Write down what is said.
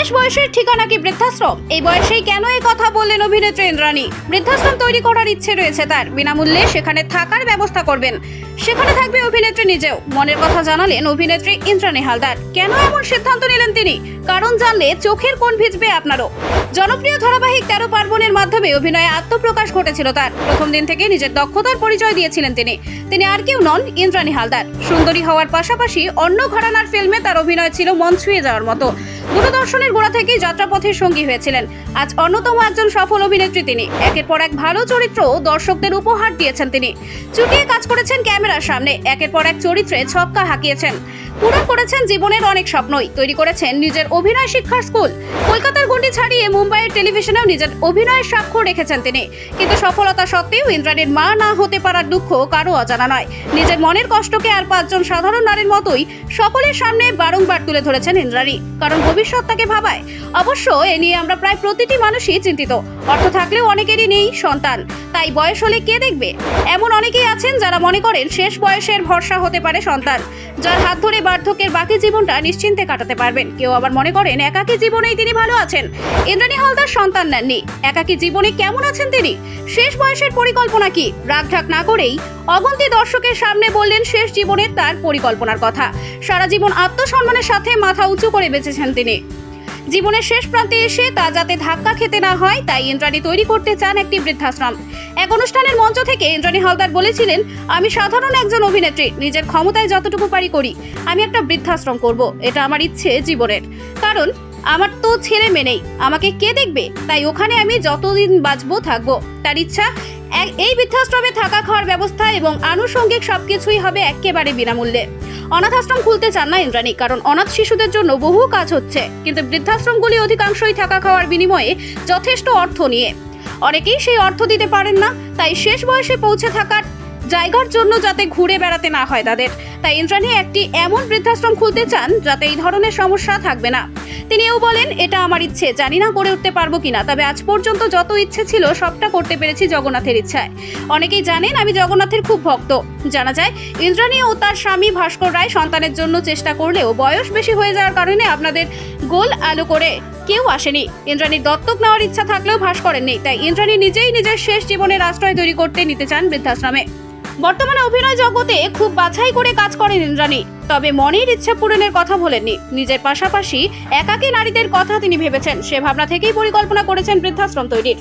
শেষ বয়সের ঠিকানা কি বৃদ্ধাশ্রম? এই বয়সেই কেন এই কথা বললেন অভিনেত্রী ইন্দ্রাণী? বৃদ্ধাশ্রম তৈরি করার ইচ্ছে রয়েছে তার। বিনামূল্যে সেখানে থাকার ব্যবস্থা করবেন। সেখানে থাকবে অভিনেত্রী নিজেও। মনের কথা জানালেন অভিনেত্রী ইন্দ্রাণী হালদার। কেন এমন সিদ্ধান্ত নিলেন তিনি? কারণ জানলে চোখের কোন ভিজবে আপনারও। জনপ্রিয় ধারাবাহিক তেরো পার্বণের মাধ্যমে অভিনয়ে আত্মপ্রকাশ ঘটেছিল তার। প্রথম দিন থেকে নিজের দক্ষতার পরিচয় দিয়েছিলেন তিনি। তিনি আর কেউ নন ইন্দ্রাণী হালদার। সুন্দরী হওয়ার পাশাপাশি অন্য ঘরানার ফিল্মে তার অভিনয় ছিল মন ছুঁয়ে যাওয়ার মতো। দূরদর্শনের গোড়া থেকেই যাত্রাপথের সঙ্গী হয়েছিলেন। আজ অন্যতম একজন সফল অভিনেত্রী তিনি। একের পর এক ভালো চরিত্র দর্শকদের উপহার দিয়েছেন তিনি। চুটিয়ে কাজ করেছেন ক্যামেরার সামনে। একের পর এক চরিত্রে ছক্কা হাঁকিয়েছেন। পূরণ করেছেন জীবনের অনেক স্বপ্নই। তৈরি করেছেন নিজের অভিনয় শিক্ষার স্কুল। কলকাতার গণ্ডি ছাড়িয়ে মুম্বাইয়ের টেলিভিশনেও নিজের অভিনয়ের স্বাক্ষর রেখেছেন তিনি। কিন্তু সফলতা সত্ত্বেও ইন্দ্রাণীর মা না হতে পারার দুঃখ কারও অজানা নয়। নিজের মনের কষ্টকে আর পাঁচজন সাধারণ নারীর মতোই সকলের সামনে বারংবার তুলে ধরেছেন ইন্দ্রাণী। কারণ ভবিষ্যৎ তাকে ভাবায়। অবশ্য এ নিয়ে আমরা প্রায় প্রতিটি মানুষই চিন্তিত। অর্থ থাকলেও অনেকেরই নেই সন্তান। তাই বয়স হলে কে দেখবে? এমন অনেকেই আছেন যারা মনে করেন শেষ বয়সের ভরসা হতে পারে সন্তান। যার হাত ধরে বার্ধক্যের বাকি জীবনটা নিশ্চিন্তে কাটাতে পারবেন। কেউ আবার মনে করেন একাকী জীবনেই তিনি ভালো আছেন। ইন্দ্রাণী হালদার সন্তান নেননি। একাকী জীবনে কেমন আছেন তিনি? শেষ বয়সের পরিকল্পনা কি? রাগঢাক না করেই অগন্তি দর্শকের সামনে বললেন শেষ জীবনের তার পরিকল্পনার কথা। সারা জীবন আত্মসম্মানের সাথে মাথা উঁচু করে বেঁচেছেন তিনি। জীবনের শেষ প্রান্তে এসে তা যাতে ধাক্কা খেতে না হয়, তাই ইন্দ্রাণী তৈরি করতে চান একটি বৃদ্ধাশ্রম। এক অনুষ্ঠানের মঞ্চ থেকে ইন্দ্রাণী হালদার বলেছিলেন, আমি সাধারণ একজন অভিনেত্রী, নিজের ক্ষমতায় যতটুকু পারি করি। আমি একটা বৃদ্ধাশ্রম করব, এটা আমার ইচ্ছে জীবনের। কারণ, আমার তো ছেলে মেয়ে নেই, আমাকে কে দেখবে? তাই ওখানে আমি যতদিন বাঁচবো থাকব। তার ইচ্ছা এই বৃদ্ধাশ্রমে থাকা খাওয়ার ব্যবস্থা এবং আনুষঙ্গিক সবকিছুই হবে একেবারে বিনামূল্যে। অনাথ আশ্রম খুলতে চান না ইন্দ্রাণী, কারণ অনাথ শিশুদের জন্য বহু কাজ হচ্ছে। কিন্তু বৃদ্ধাশ্রমগুলি অধিকাংশই থাকা খাওয়ার বিনিময়ে যথেষ্ট অর্থ নিয়ে। অনেকেই সেই অর্থ দিতে পারেন না, তাই শেষ বয়সে পৌঁছে থাকার জায়গার জন্য যাতে ঘুরে বেড়াতে না হয় তাদের। তাই ইন্দ্রাণী একটি এমন বৃদ্ধাশ্রম খুলতে চান যাতে এই ধরনের সমস্যা থাকবে না। তিনিও বলেন, এটা আমার ইচ্ছে। জানি না করে উঠতে পারব কিনা, তবে আজ পর্যন্ত যত ইচ্ছে ছিল সবটা করতে পেরেছি জগন্নাথের ইচ্ছায়। অনেকেই জানেন, আমি জগন্নাথের খুব ভক্ত। জানা যায়, ইন্দ্রাণী ও তার স্বামী ভাস্কর রায় সন্তানের জন্য চেষ্টা করলেও বয়স বেশি হয়ে যাওয়ার কারণে আপনাদের গোল আলো করে কেউ আসেনি। ইন্দ্রাণীর দত্তক নেওয়ার ইচ্ছা থাকলেও ভাস্করের নেই। তাই ইন্দ্রাণী নিজেই নিজের শেষ জীবনের আশ্রয় তৈরি করতে নিতে চান বৃদ্ধাশ্রমে। বর্তমানে অভিনয় জগতে খুব বাছাই করে কাজ করেন ইন্দ্রাণী। তবে মনের ইচ্ছা পূরণের কথা বলেননি। নিজের পাশাপাশি একাকী নারীদের কথা তিনি ভেবেছেন। সে ভাবনা থেকেই পরিকল্পনা করেছেন বৃদ্ধাশ্রম তৈরির।